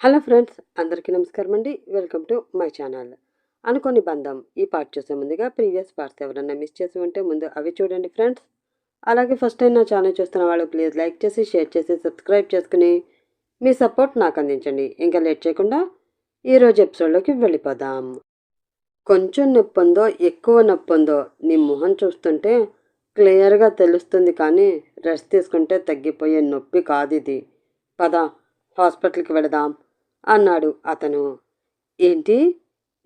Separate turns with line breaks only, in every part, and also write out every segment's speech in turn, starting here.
Hello friends అందరికీ నమస్కారం అండి. Welcome to my channel. అనుకోని బంధం ఈ పార్ట్ చూసే ముందుగా ప్రీవియస్ పార్ట్స్ ఎవరైనా మిస్ చేసి ఉంటే ముందు అవి చూడండి ఫ్రెండ్స్. అలాగే ఫస్ట్ టైం నా ఛానల్ చూస్తున్న వాళ్ళు ప్లీజ్ లైక్ చేసి షేర్ చేసి సబ్స్క్రైబ్ చేసుకుని మీ సపోర్ట్ నాకు అందించండి. ఇంకా లేట్ చేయకుండా ఈరోజు ఎపిసోడ్లోకి వెళ్ళిపోదాం. కొంచెం నొప్పిందో ఎక్కువ నొప్పి ఉందో నీ మొహం చూస్తుంటే క్లియర్గా తెలుస్తుంది కానీ రెస్ట్ తీసుకుంటే తగ్గిపోయే నొప్పి కాదు ఇది. పద హాస్పిటల్కి వెళదాం. అన్నాడు అతను. ఏంటి?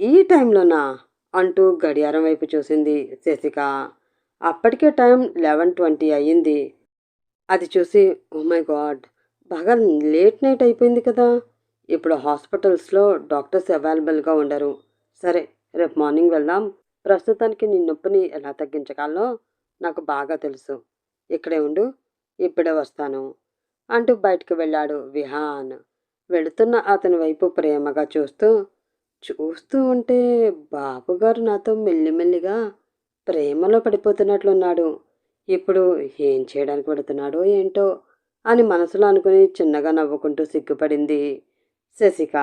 ఈ టైంలోనా అంటూ గడియారం వైపు చూసింది శశిక. అప్పటికే టైం లెవెన్ ట్వంటీ అయ్యింది. అది చూసి ఓ మై గాడ్! బాగా లేట్ నైట్ అయిపోయింది కదా! ఇప్పుడు హాస్పిటల్స్లో డాక్టర్స్ అవైలబుల్గా ఉండరు. సరే రేపు మార్నింగ్ వెళ్దాం. ప్రస్తుతానికి నీ నొప్పిని ఎలా తగ్గించగలనో నాకు బాగా తెలుసు. ఇక్కడే ఉండు ఇప్పుడే వస్తాను అంటూ బయటకు వెళ్ళాడు విహాన్. వెళుతున్న అతని వైపు ప్రేమగా చూస్తూ చూస్తూ ఉంటే బాబుగారు నాతో మెల్లిమెల్లిగా ప్రేమలో పడిపోతున్నట్లున్నాడు. ఇప్పుడు ఏం చేయడానికి పెడుతున్నాడో ఏంటో అని మనసులో అనుకుని చిన్నగా నవ్వుకుంటూ సిగ్గుపడింది శశిక.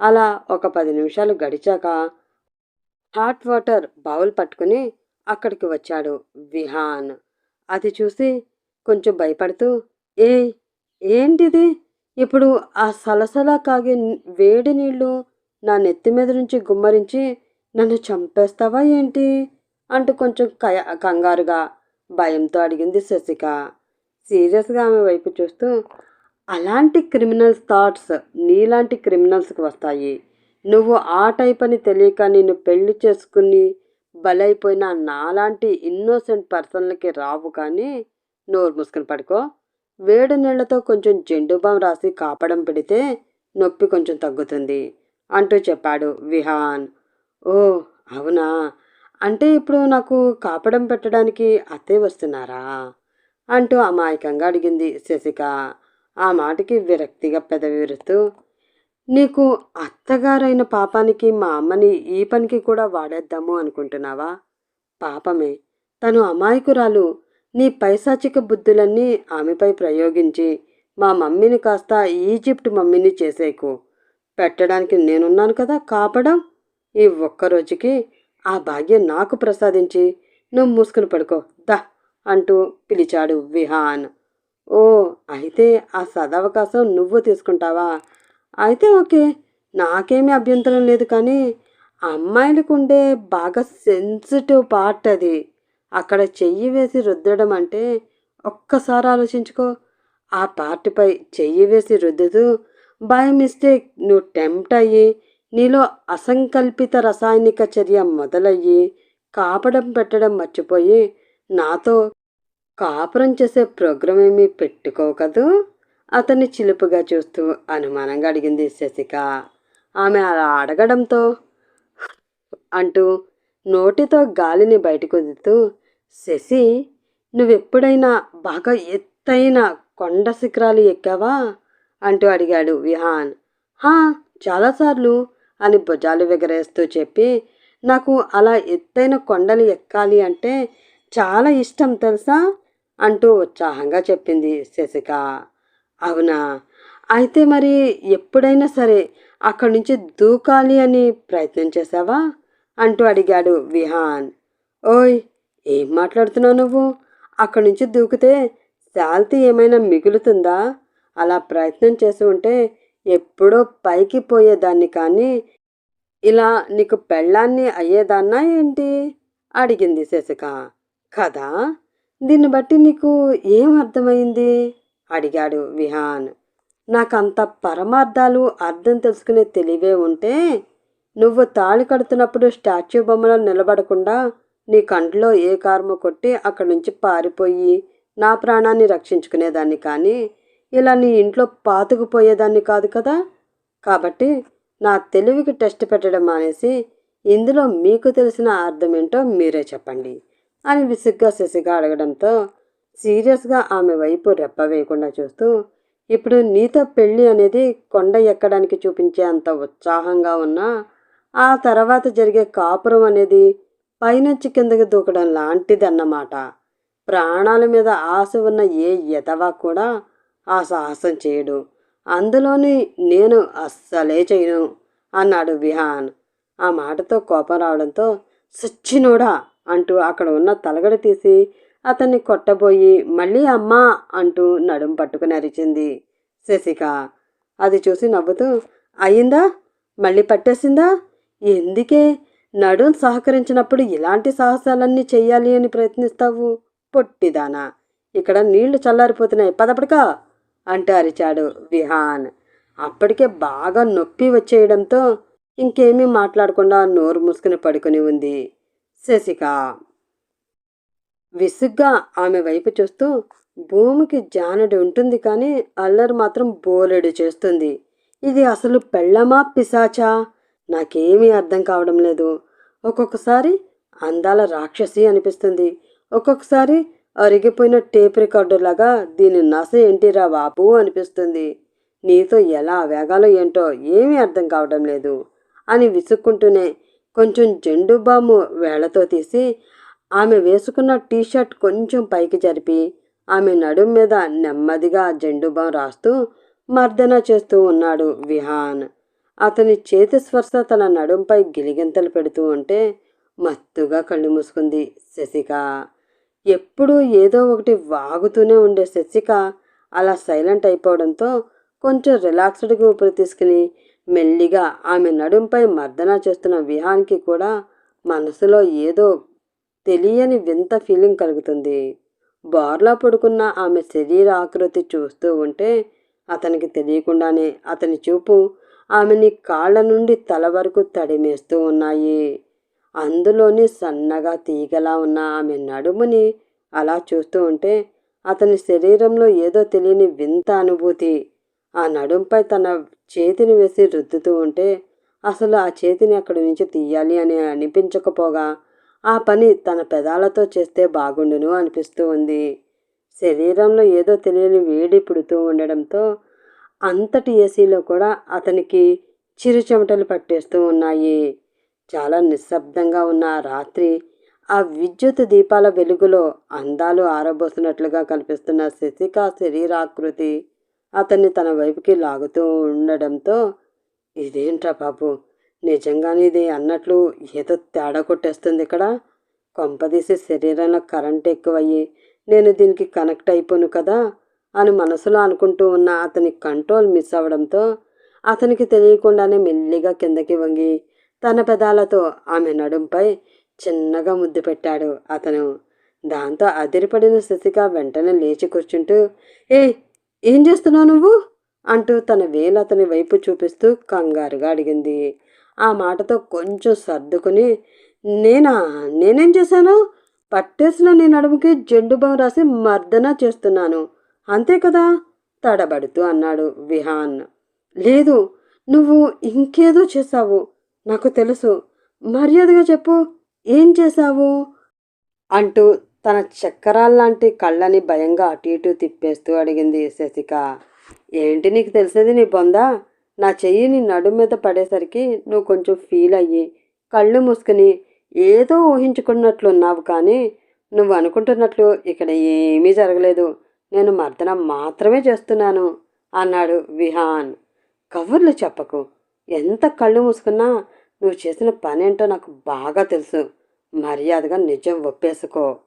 అలా ఒక పది నిమిషాలు గడిచాక హాట్ వాటర్ బౌల్ పట్టుకుని అక్కడికి వచ్చాడు విహాన్. అది చూసి కొంచెం భయపడుతూ ఏ ఏంటిది? ఇప్పుడు ఆ సలసలా కాగే వేడి నీళ్ళు నా నెత్తి మీద నుంచి గుమ్మరించి నన్ను చంపేస్తావా ఏంటి? అంటూ కొంచెం కయ కంగారుగా భయంతో అడిగింది శశిక. సీరియస్గా ఆమె వైపు చూస్తూ అలాంటి క్రిమినల్స్ థాట్స్ నీలాంటి క్రిమినల్స్కి వస్తాయి. నువ్వు ఆ టైప్ అని తెలియక నిన్ను పెళ్ళి చేసుకుని బలైపోయిన నాలాంటి ఇన్నోసెంట్ పర్సన్లకి రావు కానీ నోరు మూసుకుని పడుకో. వేడి నీళ్ళతో కొంచెం జెండు రాసి కాపడం పెడితే నొప్పి కొంచెం తగ్గుతుంది అంటూ చెప్పాడు విహాన్. ఓ అవునా? అంటే ఇప్పుడు నాకు కాపడం పెట్టడానికి అత్తే వస్తున్నారా? అంటూ అమాయకంగా అడిగింది శశిక. ఆ మాటకి విరక్తిగా పెదవిరుస్తూ నీకు అత్తగారైన పాపానికి మా అమ్మని ఈ పనికి కూడా వాడేద్దాము అనుకుంటున్నావా? పాపమే. తను అమాయకురాలు. నీ పైశాచిక బుద్ధులన్నీ ఆమెపై ప్రయోగించి మా మమ్మీని కాస్త ఈజిప్ట్ మమ్మీని చేసేకు. పెట్టడానికి నేనున్నాను కదా కాపడం? ఈ ఒక్కరోజుకి ఆ భాగ్యం నాకు ప్రసాదించి నువ్వు మూసుకుని పడుకో. దా అంటూ పిలిచాడు విహాన్. ఓ అయితే ఆ సదవకాశం నువ్వు తీసుకుంటావా? అయితే ఓకే నాకేమీ అభ్యంతరం లేదు కానీ అమ్మాయిలకు ఉండే బాగా సెన్సిటివ్ పార్ట్ అది. అక్కడ చెయ్యి వేసి రుద్దడం అంటే ఒక్కసారి ఆలోచించుకో. ఆ పార్టీపై చెయ్యి వేసి రుద్దుతూ బై మిస్టేక్ నువ్వు టెంప్ట్ అయ్యి నీలో అసంకల్పిత రసాయనిక చర్య మొదలయ్యి కాపడం పెట్టడం మర్చిపోయి నాతో కాపురం చేసే ప్రోగ్రాం ఏమీ పెట్టుకోకదు అతన్ని చిలుపుగా చూస్తూ అనుమానంగా అడిగింది శశిక. ఆమె అలా అడగడంతో అంటూ నోటితో గాలిని బయటకు వదులుతూ శశి నువ్వెప్పుడైనా బాగా ఎత్తైన కొండ శిఖరాలు ఎక్కావా? అంటూ అడిగాడు విహాన్. హా చాలాసార్లు అని భుజాలు ఎగరేస్తూ చెప్పి నాకు అలా ఎత్తైన కొండలు ఎక్కాలి అంటే చాలా ఇష్టం తెలుసా? అంటూ ఉత్సాహంగా చెప్పింది శశిక. అవునా? అయితే మరి ఎప్పుడైనా సరే అక్కడి నుంచి దూకాలి అని ప్రయత్నం చేసావా అంటూ అడిగాడు విహాన్. ఓయ్ ఏం మాట్లాడుతున్నావు నువ్వు? అక్కడి నుంచి దూకితే శాల్తీ ఏమైనా మిగులుతుందా? అలా ప్రయత్నం చేసి ఉంటే ఎప్పుడో పైకి పోయేదాన్ని కానీ ఇలా నీకు పెళ్ళాన్ని అయ్యేదాన్నా ఏంటి? అడిగింది శశిక. కదా? దీన్ని బట్టి నీకు ఏం అర్థమైంది? అడిగాడు విహాన్. నాకంత పరమార్థాలు అర్థం తెలుసుకునే తెలివే ఉంటే నువ్వు తాళి కడుతున్నప్పుడు స్టాచ్యూ బొమ్మలో నిలబడకుండా నీ కంట్లో ఏ కార్మ కొట్టి అక్కడి నుంచి పారిపోయి నా ప్రాణాన్ని రక్షించుకునేదాన్ని కానీ ఇలా నీ ఇంట్లో పాతుకుపోయేదాన్ని కాదు కదా? కాబట్టి నా తెలివికి టెస్ట్ పెట్టడం మానేసి ఇందులో మీకు తెలిసిన అర్థం ఏంటో మీరే చెప్పండి అని విసుగ్గా శశిగా అడగడంతో సీరియస్గా ఆమె వైపు రెప్ప వేయకుండా చూస్తూ ఇప్పుడు నీతో పెళ్ళి అనేది కొండ ఎక్కడానికి చూపించే అంత ఉత్సాహంగా ఉన్నా ఆ తర్వాత జరిగే కాపురం అనేది పైనుంచి కిందకి దూకడం లాంటిదన్నమాట. ప్రాణాల మీద ఆశ ఉన్న ఏ ఎదవా కూడా ఆ సాహసం చేయడు. అందులోని నేను అస్సలే చేయను అన్నాడు విహాన్. ఆ మాటతో కోపం రావడంతో సచ్చినోడా అంటూ అక్కడ ఉన్న తలగడ తీసి అతన్ని కొట్టబోయి మళ్ళీ అమ్మా అంటూ నడుం పట్టుకుని అరిచింది శశిక. అది చూసి నవ్వుతూ అయిందా మళ్ళీ పట్టేసిందా? ఎందుకే? నడుం సహకరించినప్పుడు ఇలాంటి సాహసాలన్నీ చెయ్యాలి అని ప్రయత్నిస్తావు? పొట్టిదానా. ఇక్కడ నీళ్ళు చల్లారిపోతున్నాయి. పదపడకా అంటూ అరిచాడు విహాన్. అప్పటికే బాగా నొప్పి వచ్చేయడంతో ఇంకేమీ మాట్లాడకుండా నోరు మూసుకుని పడుకుని ఉంది శశిక. విసుగ్గా ఆమె వైపు చూస్తూ భూమికి జానడి ఉంటుంది కానీ అల్లరి మాత్రం బోలెడు చేస్తుంది. ఇది అసలు పెళ్ళమా పిశాచా? నాకేమీ అర్థం కావడం లేదు. ఒక్కొక్కసారి అందాల రాక్షసి అనిపిస్తుంది. ఒక్కొక్కసారి అరిగిపోయిన టేప్ రికార్డులాగా దీని నస ఏంటిరా బాబు అనిపిస్తుంది. నీతో ఎలా వేగాలో ఏంటో ఏమీ అర్థం కావడం లేదు. అని విసుక్కుంటూనే కొంచెం జెండు బాము వేళ్ళతో తీసి ఆమె వేసుకున్న టీషర్ట్ కొంచెం పైకి జరిపి ఆమె నడుం మీద నెమ్మదిగా జెండు బాం రాస్తూ మర్దన చేస్తూ ఉన్నాడు విహాన్. అతని చేతి స్పర్శ తన నడుంపై గిలిగింతలు పెడుతూ ఉంటే మత్తుగా కళ్ళు మూసుకుంది శశిక. ఎప్పుడూ ఏదో ఒకటి వాగుతూనే ఉండే శశిక అలా సైలెంట్ అయిపోవడంతో కొంచెం రిలాక్స్డ్గా ఊపిరి తీసుకుని మెల్లిగా ఆమె నడుంపై మర్దన చేస్తున్న విహాన్కి కూడా మనసులో ఏదో తెలియని వింత ఫీలింగ్ కలుగుతుంది. బార్లా పడుకున్న ఆమె శరీర ఆకృతి చూస్తూ ఉంటే అతనికి తెలియకుండానే అతని చూపు ఆమెని కాళ్ళ నుండి తల వరకు తడిమేస్తూ ఉన్నాయి. అందులోని సన్నగా తీగలా ఉన్న ఆమె నడుముని అలా చూస్తూ ఉంటే అతని శరీరంలో ఏదో తెలియని వింత అనుభూతి. ఆ నడుంపై తన చేతిని వేసి రుద్దుతూ ఉంటే అసలు ఆ చేతిని అక్కడి నుంచి తీయాలి అని అనిపించకపోగా ఆ పని తన పెదాలతో చేస్తే బాగుండును అనిపిస్తూ ఉంది. శరీరంలో ఏదో తెలియని వేడి పుడుతూ ఉండడంతో అంతటి ఏసీలో కూడా అతనికి చిరుచెమటలు పట్టేస్తూ ఉన్నాయి. చాలా నిశ్శబ్దంగా ఉన్న రాత్రి ఆ విద్యుత్ దీపాల వెలుగులో అందాలు ఆరబోసినట్లుగా కనిపిస్తున్న శశిక శరీరాకృతి అతన్ని తన వైపుకి లాగుతూ ఉండడంతో ఇదేంట్రా బాబు? నిజంగానే ఇది అన్నట్లు ఏదో తేడా కొట్టేస్తుంది ఇక్కడ. కొంపదీసి శరీరంలో కరెంట్ ఎక్కువయ్యి నేను దీనికి కనెక్ట్ అయిపోను కదా. అని మనసులో అనుకుంటూ ఉన్న అతని కంట్రోల్ మిస్ అవ్వడంతో అతనికి తెలియకుండానే మెల్లిగా కిందకి వంగి తన పెదాలతో ఆమె నడుంపై చిన్నగా ముద్దు పెట్టాడు అతను. దాంతో అదిరిపడిన శశిక వెంటనే లేచి కూర్చుంటూ ఏ ఏం చేస్తున్నావు నువ్వు? అంటూ తన వేలు అతని వైపు చూపిస్తూ కంగారుగా అడిగింది. ఆ మాటతో కొంచెం సర్దుకుని నేనా? నేనేం చేశాను? పట్టేసిన నీ నడుముకి జెండు బాం రాసి మర్దన చేస్తున్నాను. అంతే కదా? తడబడుతూ అన్నాడు విహాన్. లేదు నువ్వు ఇంకేదో చేశావు. నాకు తెలుసు. మర్యాదగా చెప్పు. ఏం చేశావు? అంటూ తన చక్కరాల్లాంటి కళ్ళని భయంగా అటు ఇటు తిప్పేస్తూ అడిగింది శశిక. ఏంటి నీకు తెలిసేది నీ బొందా? నా చెయ్యి నీ నడుము మీద పడేసరికి నువ్వు కొంచెం ఫీల్ అయ్యి కళ్ళు మూసుకుని ఏదో ఊహించుకున్నట్లున్నావు కానీ నువ్వు అనుకుంటున్నట్లు ఇక్కడ ఏమీ జరగలేదు. నేను మర్దన మాత్రమే చేస్తున్నాను అన్నాడు విహాన్. కబుర్లు చెప్పకు. ఎంత కళ్ళు మూసుకున్నా నువ్వు చేసిన పనేంటో నాకు బాగా తెలుసు. మర్యాదగా నిజం ఒప్పేసుకో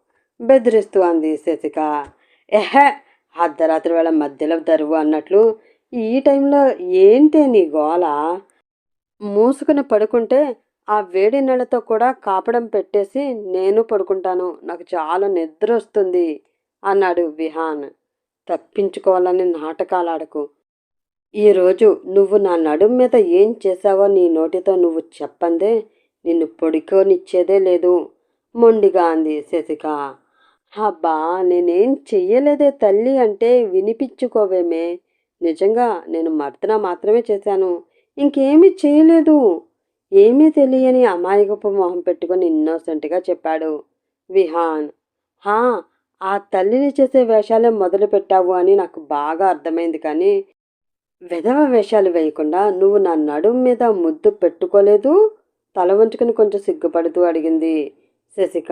బెదిరిస్తూ అంది శశిక. ఎహే అర్ధరాత్రి వేళ మధ్యలో దరువు అన్నట్లు ఈ టైంలో ఏంటే నీ గోల? మూసుకుని పడుకుంటే ఆ వేడి నెలతో కూడా కాపడం పెట్టేసి నేను పడుకుంటాను. నాకు చాలా నిద్ర వస్తుంది. అన్నాడు విహాన్. తప్పించుకోవాలని నాటకాలాడకు. ఈరోజు నువ్వు నా నడుం మీద ఏం చేశావో నీ నోటితో నువ్వు చెప్పందే. నిన్ను పొడికోనిచ్చేదే లేదు. మొండిగా అంది శశిక. అబ్బా నేనేం చెయ్యలేదే తల్లి అంటే వినిపించుకోవేమే. నిజంగా నేను మర్దన మాత్రమే చేశాను. ఇంకేమీ చేయలేదు. ఏమీ తెలియని అమాయకపు మొహం పెట్టుకుని ఇన్నోసెంట్గా చెప్పాడు విహాన్. హా ఆ తల్లిని చేసే వేషాలే మొదలు పెట్టావు అని నాకు బాగా అర్థమైంది కానీ విధవ వేషాలు వేయకుండా నువ్వు నా నడుము మీద ముద్దు పెట్టుకోలేదు తల వంచుకుని కొంచెం సిగ్గుపడుతూ అడిగింది శశిక.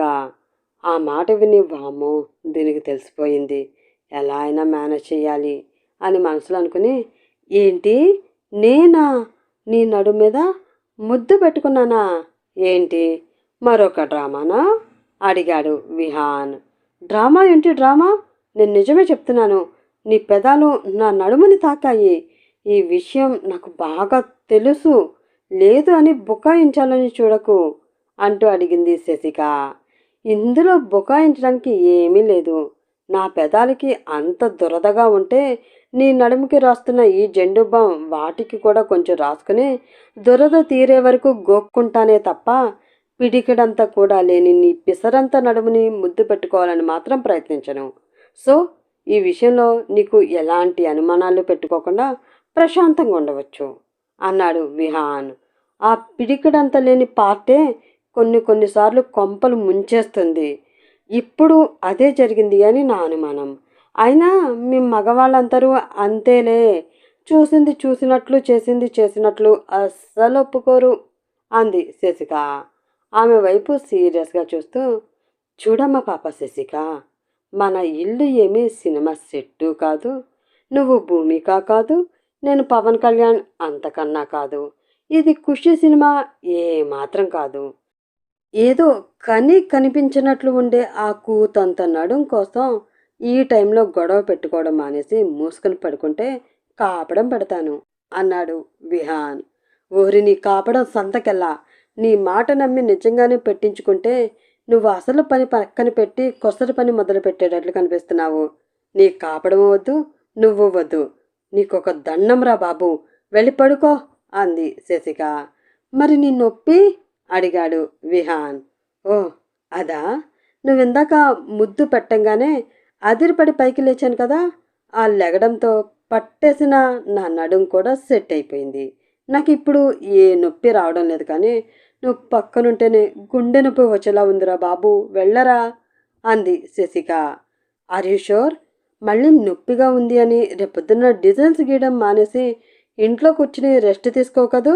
ఆ మాట విని వామో దీనికి తెలిసిపోయింది. ఎలా అయినా మేనేజ్ చేయాలి అని మనసులో అనుకుని ఏంటి? నేనా? నీ నడు మీద ముద్దు పెట్టుకున్నానా? ఏంటి? మరొక డ్రామానా? అడిగాడు విహాన్. డ్రామా ఏంటి డ్రామా? నేను నిజమే చెప్తున్నాను. నీ పెదాలు నా నడుముని తాకాయి. ఈ విషయం నాకు బాగా తెలుసు. లేదు అని బుకాయించాలని చూడకు అంటూ అడిగింది శశిక. ఇందులో బుకాయించడానికి ఏమీ లేదు. నా పెదాలకి అంత దురదగా ఉంటే నీ నడుముకి రాస్తున్న ఈ జెండు బాం వాటికి కూడా కొంచెం రాసుకుని దురద తీరే వరకు గోక్కుంటానే తప్ప పిడికిడంతా కూడా లేని నీ పిసరంత నడుముని ముద్దు పెట్టుకోవాలని మాత్రం ప్రయత్నించను. సో ఈ విషయంలో నీకు ఎలాంటి అనుమానాలు పెట్టుకోకుండా ప్రశాంతంగా ఉండవచ్చు అన్నాడు విహాన్ ఆ పిడికిడంత లేని పార్టే కొన్ని కొన్నిసార్లు కొంపలు ముంచేస్తుంది. ఇప్పుడు అదే జరిగింది అని నా అనుమానం. అయినా మీ మగవాళ్ళందరూ అంతేలే. చూసింది చూసినట్లు చేసింది చేసినట్లు అస్సలు ఒప్పుకోరు అంది శశిక. ఆమె వైపు సీరియస్గా చూస్తూ చూడమ్మ పాప శశిక మన ఇల్లు ఏమీ సినిమా సెట్టు కాదు. నువ్వు భూమిక కాదు నేను పవన్ కళ్యాణ్ అంతకన్నా కాదు. ఇది ఖుషి సినిమా ఏ మాత్రం కాదు. ఏదో కని కనిపించినట్లు ఉండే ఆ కూతంత నడుం కోసం ఈ టైంలో గొడవ పెట్టుకోవడం మానేసి మూసుకొని పడుకుంటే కాపడం పెడతాను అన్నాడు విహాన్. ఓరి నీ కాపడం సంతకెల్లా? నీ మాట నమ్మి నిజంగానే పెట్టించుకుంటే నువ్వు అసలు పని పక్కన పెట్టి కొసరి పని మొదలు పెట్టేటట్లు కనిపిస్తున్నావు. నీ కాపడం వద్దు నువ్వు వద్దు. నీకొక దండంరా బాబు. వెళ్ళి పడుకో అంది శశిక. మరి నీ నొప్పి? అడిగాడు విహాన్. ఓ అదా? నువ్విందాక ముద్దు పెట్టంగానే అదిరిపడి పైకి లేచాను కదా. ఆ లెగడంతో పట్టేసిన నా నడుం కూడా సెట్ అయిపోయింది. నాకు ఇప్పుడు ఏ నొప్పి రావడం లేదు కానీ నువ్వు పక్కనుంటేనే గుండె నొప్పి వచ్చేలా ఉందిరా బాబు వెళ్ళరా? అంది శశిక. ఆర్ యూ షూర్ మళ్ళీ నొప్పిగా ఉంది అని రేపొద్దున్న డిజైన్స్ గీయడం మానేసి ఇంట్లో కూర్చుని రెస్ట్ తీసుకోకదు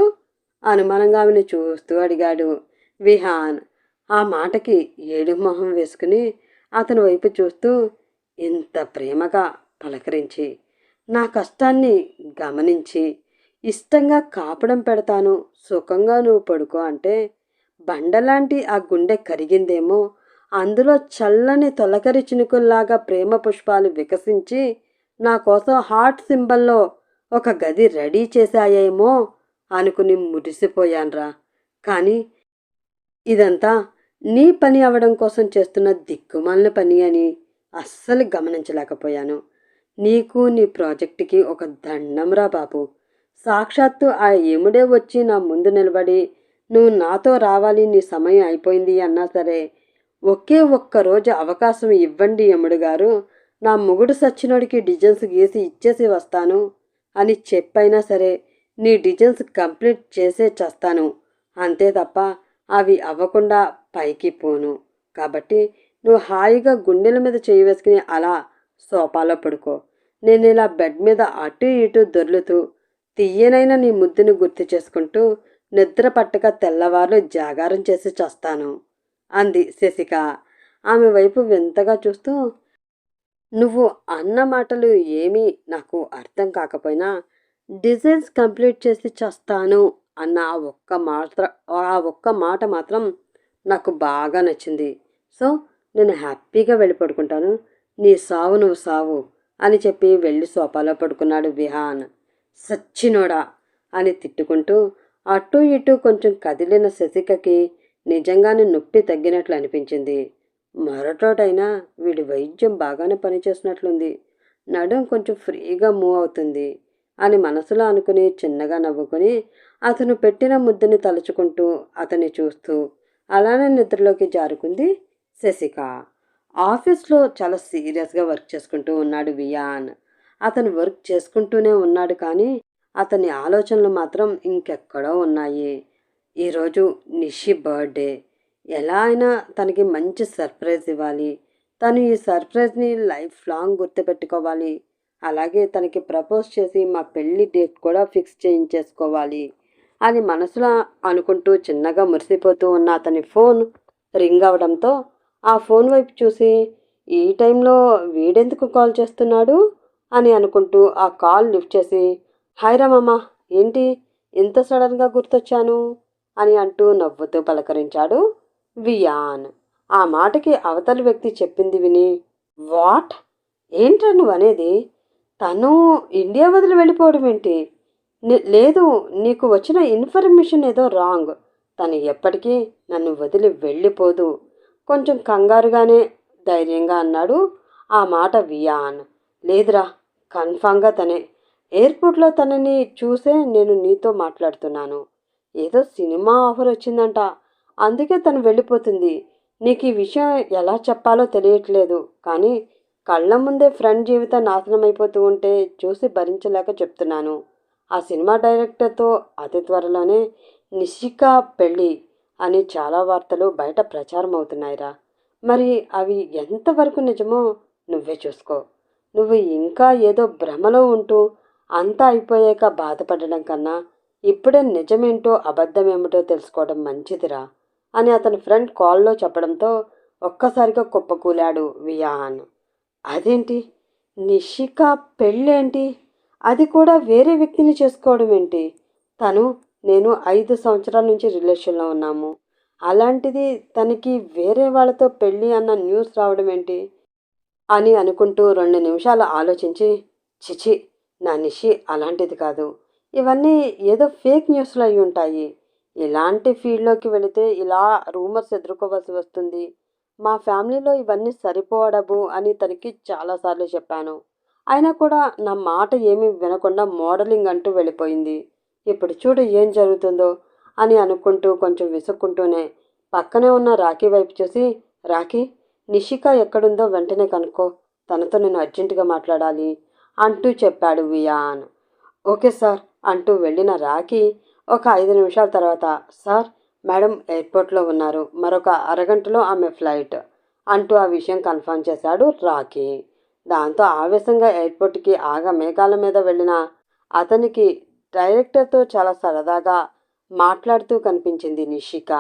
అనుమానంగా ఆమెను చూస్తూ అడిగాడు విహాన్. ఆ మాటకి ఏడు మొహం వేసుకుని అతని వైపు చూస్తూ ఇంత ప్రేమగా పలకరించి నా కష్టాన్ని గమనించి ఇష్టంగా కాపడం పెడతాను సుఖంగా నువ్వు పడుకో అంటే బండలాంటి ఆ గుండె కరిగిందేమో. అందులో చల్లని తొలకరి చినుకుల్లాగా ప్రేమ పుష్పాలు వికసించి నా కోసం హార్ట్ సింబల్లో ఒక గది రెడీ చేశాయేమో అనుకుని మురిసిపోయాన్రా. కానీ ఇదంతా నీ పని అవడం కోసం చేస్తున్న దిక్కుమాలిన పని అని అస్సలు గమనించలేకపోయాను. నీకు నీ ప్రాజెక్టుకి ఒక దండంరా బాబు. సాక్షాత్తు ఆ యముడే వచ్చి నా ముందు నిలబడి నువ్వు నాతో రావాలి నీ సమయం అయిపోయింది అన్నా సరే. ఒకే ఒక్క రోజు అవకాశం ఇవ్వండి యముడు గారు. నా మొగుడు సచ్చినోడికి డిజైన్స్ గీసి ఇచ్చేసి వస్తాను. అని చెప్పైనా సరే నీ డిజైన్స్ కంప్లీట్ చేసే చేస్తాను. అంతే తప్ప అవి అవ్వకుండా పైకి పోను. కాబట్టి నువ్వు హాయిగా గుండెల మీద చేయి వేసుకుని అలా సోఫాలో పడుకో. నేను ఇలా బెడ్ మీద అటు ఇటు దొర్లుతూ తీయనైన నీ ముద్దుని గుర్తు చేసుకుంటూ నిద్ర పట్టక తెల్లవారు జాగారం చేసి చస్తాను అంది శశిక. ఆమె వైపు వింతగా చూస్తూ నువ్వు అన్న మాటలు ఏమీ నాకు అర్థం కాకపోయినా డిజైన్స్ కంప్లీట్ చేసి చస్తాను అన్న ఆ ఒక్క మాట ఆ ఒక్క మాట మాత్రం నాకు బాగా నచ్చింది. సో నేను హ్యాపీగా వెళ్ళి పడుకుంటాను. నీ సావు నువ్వు సావు అని చెప్పి వెళ్ళి సోఫాలో పడుకున్నాడు విహాన్. సచ్చినోడా అని తిట్టుకుంటూ అటు ఇటు కొంచెం కదిలిన శశికకి నిజంగానే నొప్పి తగ్గినట్లు అనిపించింది. మరొటోటైనా వీడి వైద్యం బాగానే పనిచేసినట్లుంది నడుం కొంచెం ఫ్రీగా మూవ్ అవుతుంది అని మనసులో అనుకుని చిన్నగా నవ్వుకొని అతను పెట్టిన ముద్దని తలుచుకుంటూ అతన్ని చూస్తూ అలానే నిద్రలోకి జారుకుంది శశిక. ఆఫీస్లో చాలా సీరియస్గా వర్క్ చేసుకుంటూ ఉన్నాడు వియాన్. అతను వర్క్ చేసుకుంటూనే ఉన్నాడు కానీ అతని ఆలోచనలు మాత్రం ఇంకెక్కడో ఉన్నాయి. ఈరోజు నిషి బర్త్డే. ఎలా అయినా తనకి మంచి సర్ప్రైజ్ ఇవ్వాలి. తను ఈ సర్ప్రైజ్ని లైఫ్ లాంగ్ గుర్తుపెట్టుకోవాలి. అలాగే తనకి ప్రపోజ్ చేసి మా పెళ్ళి డేట్ కూడా ఫిక్స్ చేయించేసుకోవాలి అని మనసులో అనుకుంటూ చిన్నగా మురిసిపోతూ ఉన్న అతని ఫోన్ రింగ్ అవడంతో ఆ ఫోన్ వైపు చూసి ఈ టైంలో వీడెందుకు కాల్ చేస్తున్నాడు? అని అనుకుంటూ ఆ కాల్ లిఫ్ట్ చేసి హాయ్ రామమ్మ ఏంటి? ఇంత సడన్గా గుర్తొచ్చాను? అని అంటూ నవ్వుతూ పలకరించాడు వియాన్. ఆ మాటకి అవతలి వ్యక్తి చెప్పింది విని వాట్? ఏంట్రా నువ్వు అనేది? తను ఇండియా వదిలి వెళ్ళిపోవడం ఏంటి? లేదు నీకు వచ్చిన ఇన్ఫర్మేషన్ ఏదో రాంగ్. తను ఎప్పటికీ నన్ను వదిలి వెళ్ళిపోదు. కొంచెం కంగారుగానే ధైర్యంగా అన్నాడు ఆ మాట వియాన్. లేదురా కన్ఫామ్గా తనే. ఎయిర్పోర్ట్లో తనని చూసే నేను నీతో మాట్లాడుతున్నాను. ఏదో సినిమా ఆఫర్ వచ్చిందంట. అందుకే తను వెళ్ళిపోతుంది. నీకు ఈ విషయం ఎలా చెప్పాలో తెలియట్లేదు. కానీ కళ్ళ ముందే ఫ్రెండ్ జీవితం నాశనం అయిపోతూ ఉంటే చూసి భరించలేక చెప్తున్నాను. ఆ సినిమా డైరెక్టర్తో అతి త్వరలోనే నిషికా పెళ్ళి అని చాలా వార్తలు బయట ప్రచారం అవుతున్నాయిరా మరి అవి ఎంతవరకు నిజమో నువ్వే చూసుకో. నువ్వు ఇంకా ఏదో భ్రమలో ఉంటూ అంతా అయిపోయాక బాధపడడం కన్నా ఇప్పుడే నిజమేంటో అబద్ధమేమిటో తెలుసుకోవడం మంచిదిరా అని అతని ఫ్రెండ్ కాల్లో చెప్పడంతో ఒక్కసారిగా కుప్పకూలాడు వియాన్. అదేంటి? నిషిక పెళ్ళేంటి? అది కూడా వేరే వ్యక్తిని చేసుకోవడం ఏంటి? తను నేను ఐదు సంవత్సరాల నుంచి రిలేషన్లో ఉన్నాము. అలాంటిది తనకి వేరే వాళ్ళతో పెళ్ళి అన్న న్యూస్ రావడం ఏంటి? అని అనుకుంటూ రెండు నిమిషాలు ఆలోచించి చిచి నా నిషి అలాంటిది కాదు. ఇవన్నీ ఏదో ఫేక్ న్యూస్లు అయి ఉంటాయి. ఇలాంటి ఫీల్డ్లోకి వెళితే ఇలా రూమర్స్ ఎదుర్కోవాల్సి వస్తుంది. మా ఫ్యామిలీలో ఇవన్నీ సరిపోవడవు అని తనకి చాలాసార్లు చెప్పాను. అయినా కూడా నా మాట ఏమీ వినకుండా మోడలింగ్ అంటూ వెళ్ళిపోయింది. ఇప్పుడు చూడు ఏం జరుగుతుందో అని అనుకుంటూ కొంచెం విసుక్కుంటూనే పక్కనే ఉన్న రాఖీ వైపు చూసి రాఖీ నిషిక ఎక్కడుందో వెంటనే కనుక్కో. తనతో నేను అర్జెంటుగా మాట్లాడాలి అంటూ చెప్పాడు వియాన్. ఓకే సార్ అంటూ వెళ్ళిన రాకి ఒక ఐదు నిమిషాల తర్వాత సార్ మేడం ఎయిర్పోర్ట్లో ఉన్నారు. మరొక అరగంటలో ఆమె ఫ్లైట్ అంటూ ఆ విషయం కన్ఫర్మ్ చేశాడు రాఖీ. దాంతో ఆవేశంగా ఎయిర్పోర్ట్కి ఆగ మేఘాల మీద వెళ్ళిన అతనికి డైరెక్టర్తో చాలా సరదాగా మాట్లాడుతూ కనిపించింది నిషిక.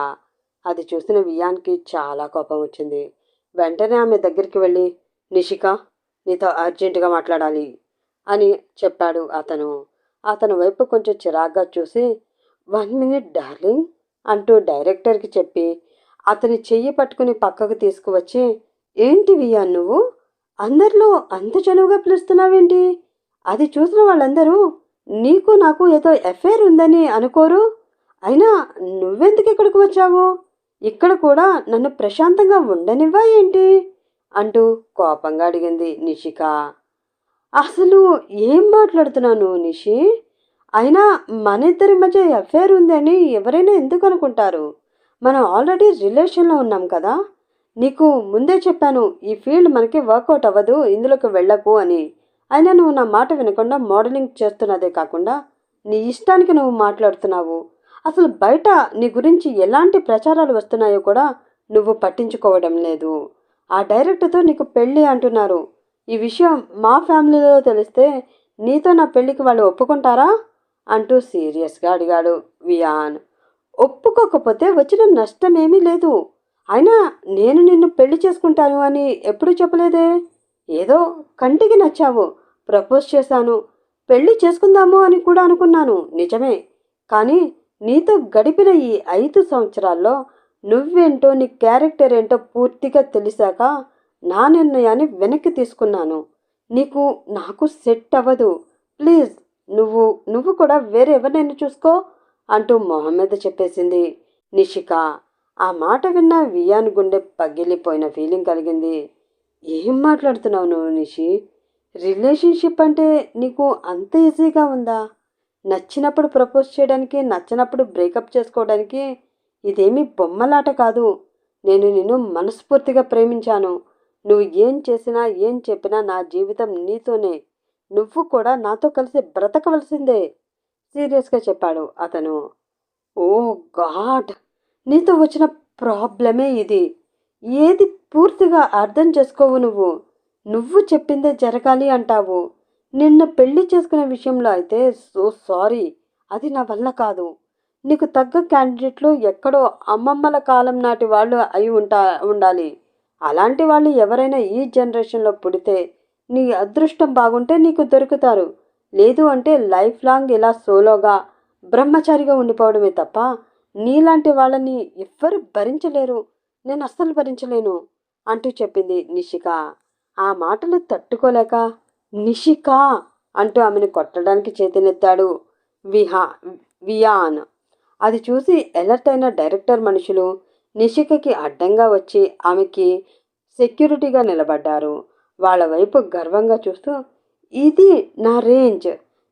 అది చూసిన వియాన్కి చాలా కోపం వచ్చింది. వెంటనే ఆమె దగ్గరికి వెళ్ళి నిషిక నీతో అర్జెంటుగా మాట్లాడాలి అని చెప్పాడు అతను. అతని వైపు కొంచెం చిరాగ్గా చూసి వన్ మినిట్ డార్లింగ్ అంటూ డైరెక్టర్కి చెప్పి అతని చెయ్యి పట్టుకుని పక్కకు తీసుకువచ్చి ఏంటి వియా నువ్వు? అందరిలో అంత చనువుగా పిలుస్తున్నావేంటి? అది చూసిన వాళ్ళందరూ నీకు నాకు ఏదో ఎఫైర్ ఉందని అనుకోరు? అయినా నువ్వెందుకు ఇక్కడికి వచ్చావు? ఇక్కడ కూడా నన్ను ప్రశాంతంగా ఉండనివ్వా ఏంటి? అంటూ కోపంగా అడిగింది నిషిక. అసలు ఏం మాట్లాడుతున్నాను నిషి? అయినా మన ఇద్దరి మధ్య అఫేర్ ఉందని ఎవరైనా ఎందుకు అనుకుంటారు? మనం ఆల్రెడీ రిలేషన్లో ఉన్నాం కదా? నీకు ముందే చెప్పాను ఈ ఫీల్డ్ మనకి వర్కౌట్ అవ్వదు ఇందులోకి వెళ్ళకు అని. అయినా నువ్వు నా మాట వినకుండా మోడలింగ్ చేస్తున్నదే కాకుండా నీ ఇష్టానికి నువ్వు మాట్లాడుతున్నావు. అసలు బయట నీ గురించి ఎలాంటి ప్రచారాలు వస్తున్నాయో కూడా నువ్వు పట్టించుకోవడం లేదు. ఆ డైరెక్టర్తో నీకు పెళ్ళి అంటున్నారు. ఈ విషయం మా ఫ్యామిలీలో తెలిస్తే నీతో నా పెళ్ళికి వాళ్ళు ఒప్పుకుంటారా? అంటూ సీరియస్గా అడిగాడు వియాన్. ఒప్పుకోకపోతే వచ్చిన నష్టం ఏమీ లేదు. అయినా నేను నిన్ను పెళ్ళి చేసుకుంటాను అని ఎప్పుడు చెప్పలేదే? ఏదో కంటికి నచ్చావు. ప్రపోజ్ చేశాను. పెళ్ళి చేసుకుందాము అని కూడా అనుకున్నాను. నిజమే. కానీ నీతో గడిపిన ఈ ఐదు సంవత్సరాల్లో నువ్వేంటో నీ క్యారెక్టర్ ఏంటో పూర్తిగా తెలిసాక నా నిర్ణయాన్ని వెనక్కి తీసుకున్నాను. నీకు నాకు సెట్ అవ్వదు. ప్లీజ్ నువ్వు నువ్వు కూడా వేరే ఎవరినైనా చూసుకో అంటూ మొహమ్మద్ చెప్పేసింది నిషిక. ఆ మాట విన్న వియాన్ గుండె పగిలిపోయిన ఫీలింగ్ కలిగింది. ఏం మాట్లాడుతున్నావు నువ్వు నిషి? రిలేషన్షిప్ అంటే నీకు అంత ఈజీగా ఉందా? నచ్చినప్పుడు ప్రపోజ్ చేయడానికి నచ్చినప్పుడు బ్రేకప్ చేసుకోవడానికి ఇదేమీ బొమ్మలాట కాదు. నేను నిన్ను మనస్ఫూర్తిగా ప్రేమించాను. నువ్వు ఏం చేసినా ఏం చెప్పినా నా జీవితం నీతోనే. నువ్వు కూడా నాతో కలిసి బ్రతకవలసిందే సీరియస్గా చెప్పాడు అతను. Oh god! నీతో వచ్చిన ప్రాబ్లమే ఇది. ఏది పూర్తిగా అర్థం చేసుకోవు నువ్వు. నువ్వు చెప్పిందే జరగాలి అంటావు. నిన్న పెళ్ళి చేసుకునే విషయంలో అయితే సో సారీ. అది నా వల్ల కాదు. నీకు తగ్గ క్యాండిడేట్లు ఎక్కడో అమ్మమ్మల కాలం నాటి వాళ్ళు అయి ఉంటా ఉండాలి. అలాంటి వాళ్ళు ఎవరైనా ఈ జనరేషన్లో పుడితే నీ అదృష్టం బాగుంటే నీకు దొరుకుతారు. లేదు అంటే లైఫ్ లాంగ్ ఇలా సోలోగా బ్రహ్మచారిగా ఉండిపోవడమే తప్ప నీలాంటి వాళ్ళని ఎవ్వరు భరించలేరు. నేను అస్సలు భరించలేను అంటూ చెప్పింది నిషిక. ఆ మాటలు తట్టుకోలేక నిషికా అంటూ ఆమెను కొట్టడానికి చేతినెత్తాడు విహా వియాన్. అది చూసి ఎలర్ట్ అయిన డైరెక్టర్ మనుషులు నిషికకి అడ్డంగా వచ్చి ఆమెకి సెక్యూరిటీగా నిలబడ్డారు. వాళ్ళ వైపు గర్వంగా చూస్తూ ఇది నా రేంజ్.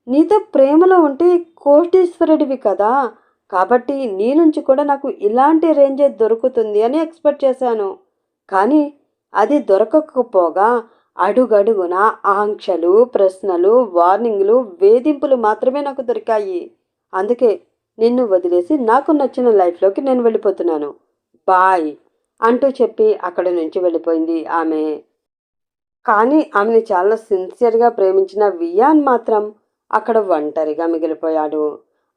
నీతో ప్రేమలో ఉంటే కోటీశ్వరుడివి కదా. కాబట్టి నీ నుంచి కూడా నాకు ఇలాంటి రేంజే దొరుకుతుంది అని ఎక్స్పెక్ట్ చేశాను. కానీ అది దొరకకపోగా అడుగడుగున ఆంక్షలు ప్రశ్నలు వార్నింగ్లు వేధింపులు మాత్రమే నాకు దొరికాయి. అందుకే నిన్ను వదిలేసి నాకు నచ్చిన లైఫ్లోకి నేను వెళ్ళిపోతున్నాను. బాయ్ అంటూ చెప్పి అక్కడి నుంచి వెళ్ళిపోయింది ఆమె. కానీ ఆమెని చాలా సిన్సియర్గా ప్రేమించిన వియాన్ మాత్రం అక్కడ ఒంటరిగా మిగిలిపోయాడు.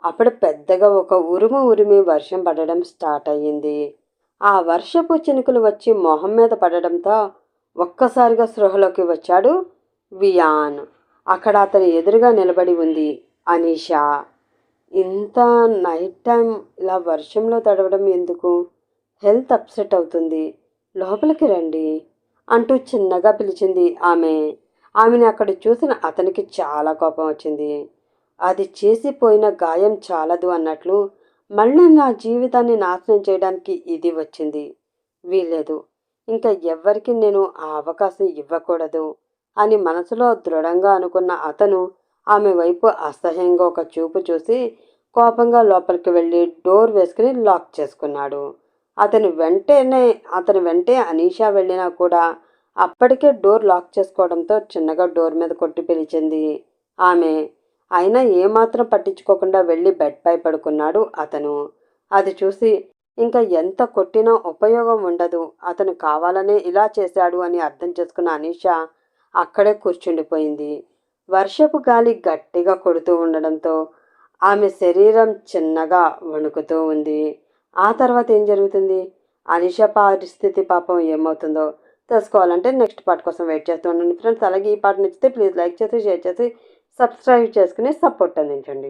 అప్పుడు పెద్దగా ఒక ఉరుము ఉరిమి వర్షం పడడం స్టార్ట్ అయ్యింది. ఆ వర్షపు చినుకులు వచ్చి మొహం మీద పడడంతో ఒక్కసారిగా స్పృహలోకి వచ్చాడు వియాన్. అక్కడ అతని ఎదురుగా నిలబడి ఉంది అనీషా. ఇంత నైట్ టైం ఇలా వర్షంలో తడవడం ఎందుకు? హెల్త్ అప్సెట్ అవుతుంది. లోపలికి రండి అంటూ చిన్నగా పిలిచింది ఆమె. ఆమెని అక్కడ చూసిన అతనికి చాలా కోపం వచ్చింది. అది చేసిపోయిన గాయం చాలదు అన్నట్లు మళ్ళీ నా జీవితాన్ని నాశనం చేయడానికి ఇది వచ్చింది. వీల్లేదు. ఇంకా ఎవ్వరికి నేను ఆ అవకాశం ఇవ్వకూడదు అని మనసులో దృఢంగా అనుకున్న అతను ఆమె వైపు అసహ్యంగా ఒక చూపు చూసి కోపంగా లోపలికి వెళ్ళి డోర్ వేసుకుని లాక్ చేసుకున్నాడు. అతని వెంటనే అతని వెంటే అనీషా వెళ్ళినా కూడా అప్పటికే డోర్ లాక్ చేసుకోవడంతో చిన్నగా డోర్ మీద కొట్టి పిలిచింది ఆమె. అయినా ఏమాత్రం పట్టించుకోకుండా వెళ్ళి బెడ్పై పడుకున్నాడు అతను. అది చూసి ఇంకా ఎంత కొట్టినా ఉపయోగం ఉండదు. అతను కావాలనే ఇలా చేశాడు అని అర్థం చేసుకున్న అనీష అక్కడే కూర్చుండిపోయింది. వర్షపు గాలి గట్టిగా కొడుతూ ఉండడంతో ఆమె శరీరం చిన్నగా వణుకుతూ ఉంది. ఆ తర్వాత ఏం జరుగుతుంది? అనిష పరిస్థితి పాపం ఏమవుతుందో తెలుసుకోవాలంటే నెక్స్ట్ పార్ట్ కోసం వెయిట్ చేస్తూ ఉండండి. ఫ్రెండ్స్ అలాగే ఈ పార్ట్ నచ్చితే ప్లీజ్ లైక్ చేసి షేర్ చేసి సబ్స్క్రైబ్ చేసుకుని సపోర్ట్ అందించండి.